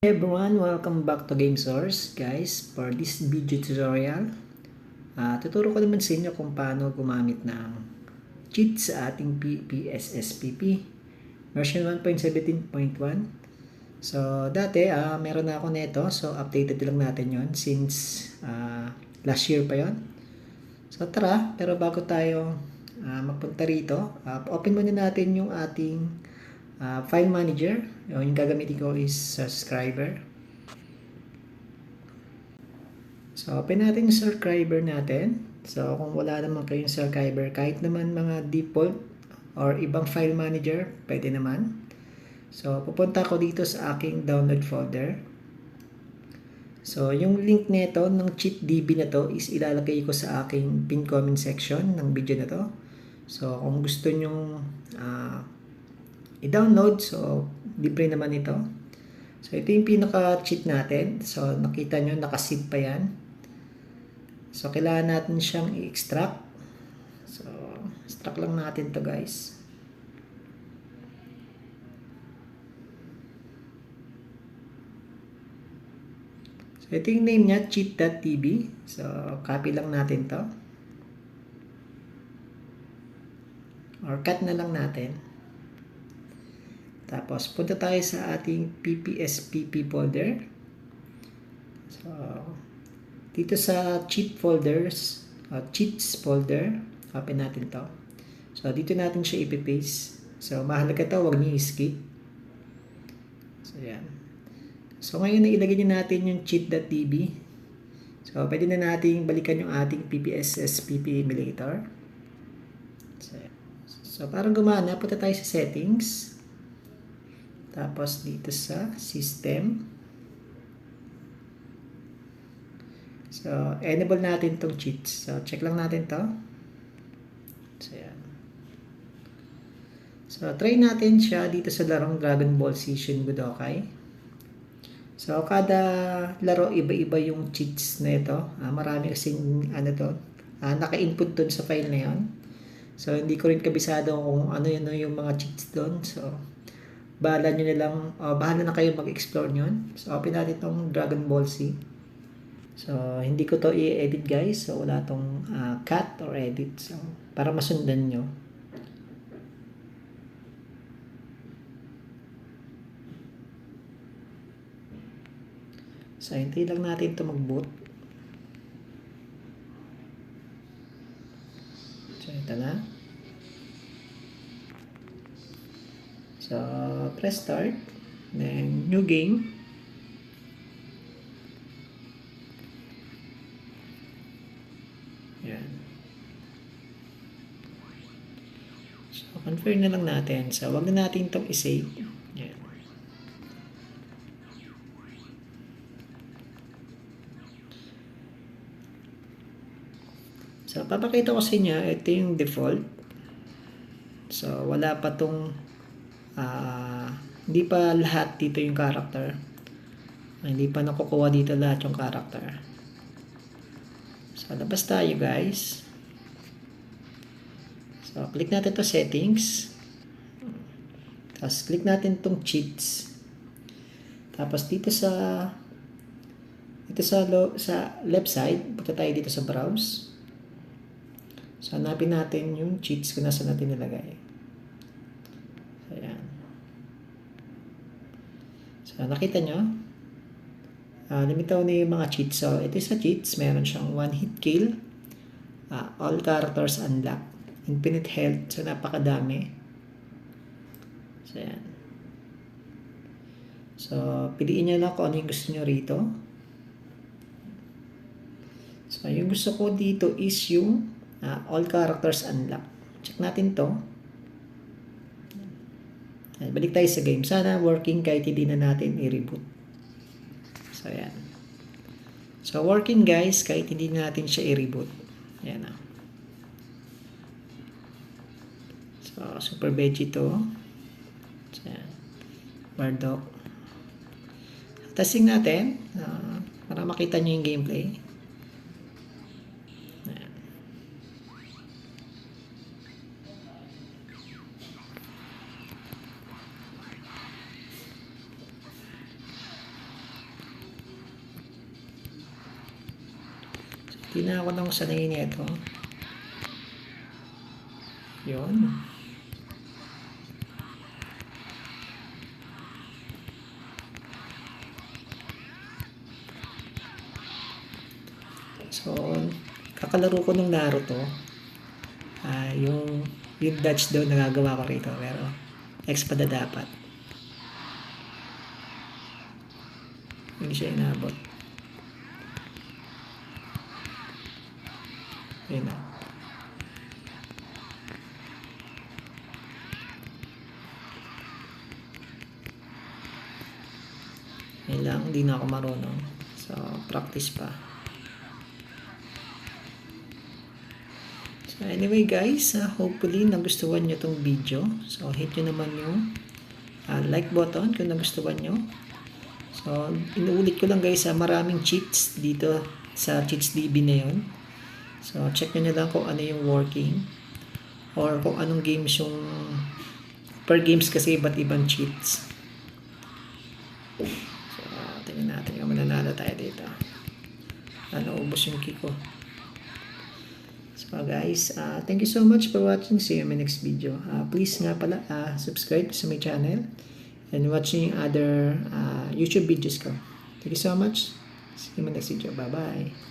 Hey everyone, welcome back to Game Source. Guys, for this video tutorial, ah tuturo ko naman sa inyo kung paano gumamit ng cheat sa ating PPSSPP version 1.17.1. So, dati, ah meron na ako nito. So, updated lang natin yon since ah last year pa yon. So, tara, pero bago tayo ah, magpunta rito, ah, open muna natin yung ating Ah, file manager. Yung gagamitin ko is subscriber. So, open natin yung subscriber natin. So, kung wala naman kayong subscriber, kahit naman mga default or ibang file manager, pwede naman. So, pupunta ko dito sa aking download folder. So, yung link nito ng cheatdb na to is ilalagay ko sa aking pin comment section ng video na to. So, kung gusto nyong uh, i-download. So, libre naman ito. So, ito yung pinaka-cheat natin. So, nakita nyo, nakasip pa yan. So, kailangan natin siyang i-extract. So, extract lang natin to guys. So, ito yung name niya, cheat.tv. So, copy lang natin to. Or cut na lang natin. Tapos, punta tayo sa ating PPSPP folder. So, dito sa cheat folders, uh, cheats folder, open natin to. So, dito natin siya ipipaste. So, mahalaga to, huwag niyo skip. So, yan. So, ngayon ilagay niyo natin yung cheat.db. So, pwede na natin balikan yung ating PPSSPP emulator. So, so parang gumana, punta tayo sa settings. Tapos dito sa system. So, enable natin tong cheats. So, check lang natin to. So, yan. So, try natin siya dito sa larong Dragon Ball Z Shin Budokai. So, kada laro, iba-iba yung cheats na ito. Ah, marami kasing, ano to, ah, naka-input dun sa file na yon. So, hindi ko rin kabisado kung ano yun yung mga cheats doon. So, bahala nyo nilang, uh, bahala na kayo mag-explore nyon. So, open natin itong Dragon Ball Z. So, hindi ko to i-edit guys. So, wala tong uh, cut or edit. So, para masundan nyo. So, hintay lang natin to mag-boot. So, ito na. So, press start. Then, new game. Yan. So, confirm na lang natin. So, wag na natin itong isave. Yan. So, papakita ko sa inyo, ito yung default. So, wala pa tong uh, hindi pa lahat dito yung character. Hindi pa nakukuha dito lahat yung character. So, labas tayo guys. So, click natin to settings. Tapos, click natin tong cheats. Tapos, dito sa dito sa, lo, sa left side, punta tayo dito sa browse. So, hanapin natin yung cheats kung nasa natin nilagay. So, ayan. So, nakita nyo? Uh, limitaw na yung mga cheats. So, ito sa cheats, meron siyang one hit kill, uh, all characters unlock, infinite health. So, napakadami. So, ayan. So, piliin nyo lang kung ano yung gusto nyo rito. So, yung gusto ko dito is yung uh, all characters unlock. Check natin to. Balik tayo sa game. Sana working kahit hindi na natin i-reboot. So, ayan. So, working guys, kahit hindi na natin siya i-reboot. Ayan na. So, super veggie to. So, ayan. Bardock. Testing natin uh, para makita nyo yung gameplay. Na ako nang sanay nito. Yun. So, kakalaro ko nung Naruto. Ah, yung yung dodge daw nagagawa ko rito pero X pa na dapat. Hindi siya inabot. Ayun na. Yun lang, hindi na ako marunong. So, practice pa. So, anyway guys, uh, hopefully nagustuhan nyo tong video. So, hit nyo naman yung uh, like button kung nagustuhan nyo. So, inuulit ko lang guys, uh, maraming cheats dito sa Cheats DB na yun. So, check nyo na lang kung ano yung working or kung anong games yung per games kasi iba't ibang cheats. So, tingnan natin kung mananalo tayo dito. Ano, ubos yung kick ko. So guys, uh, thank you so much for watching. See you in my next video. Uh, please nga pala, uh, subscribe sa my channel and watching other uh, YouTube videos ko. Thank you so much. See you in my next video. Bye-bye.